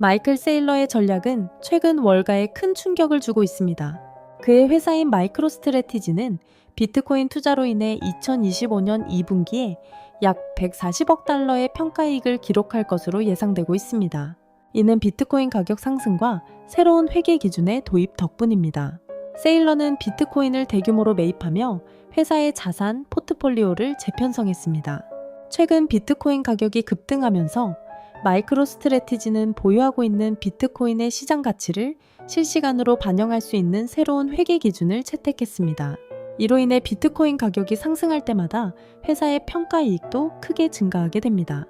마이클 세일러의 전략은 최근 월가에 큰 충격을 주고 있습니다. 그의 회사인 마이크로스트레티지는 비트코인 투자로 인해 2025년 2분기에 약 140억 달러의 평가이익을 기록할 것으로 예상되고 있습니다. 이는 비트코인 가격 상승과 새로운 회계 기준의 도입 덕분입니다. 세일러는 비트코인을 대규모로 매입하며 회사의 자산 포트폴리오를 재편성했습니다. 최근 비트코인 가격이 급등하면서 마이크로 스트레티지는 보유하고 있는 비트코인의 시장 가치를 실시간으로 반영할 수 있는 새로운 회계 기준을 채택했습니다. 이로 인해 비트코인 가격이 상승할 때마다 회사의 평가 이익도 크게 증가하게 됩니다.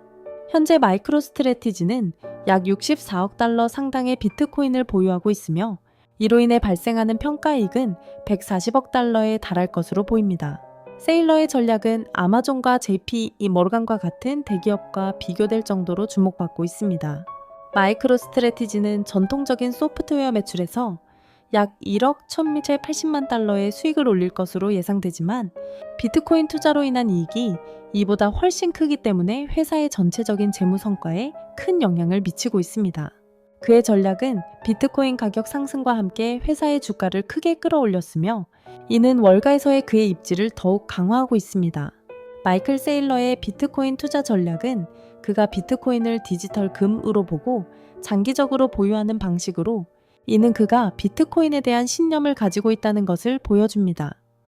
현재 마이크로 스트레티지는 약 64억 달러 상당의 비트코인을 보유하고 있으며 이로 인해 발생하는 평가 이익은 140억 달러에 달할 것으로 보입니다. 세일러의 전략은 아마존과 JP 모르간과 같은 대기업과 비교될 정도로 주목받고 있습니다. 마이크로 스트레티지는 전통적인 소프트웨어 매출에서 약 1억 1,180만 달러의 수익을 올릴 것으로 예상되지만 비트코인 투자로 인한 이익이 이보다 훨씬 크기 때문에 회사의 전체적인 재무 성과에 큰 영향을 미치고 있습니다. 그의 전략은 비트코인 가격 상승과 함께 회사의 주가를 크게 끌어올렸으며 이는 월가에서의 그의 입지를 더욱 강화하고 있습니다. 마이클 세일러의 비트코인 투자 전략은 그가 비트코인을 디지털 금으로 보고 장기적으로 보유하는 방식으로 이는 그가 비트코인에 대한 신념을 가지고 있다는 것을 보여줍니다.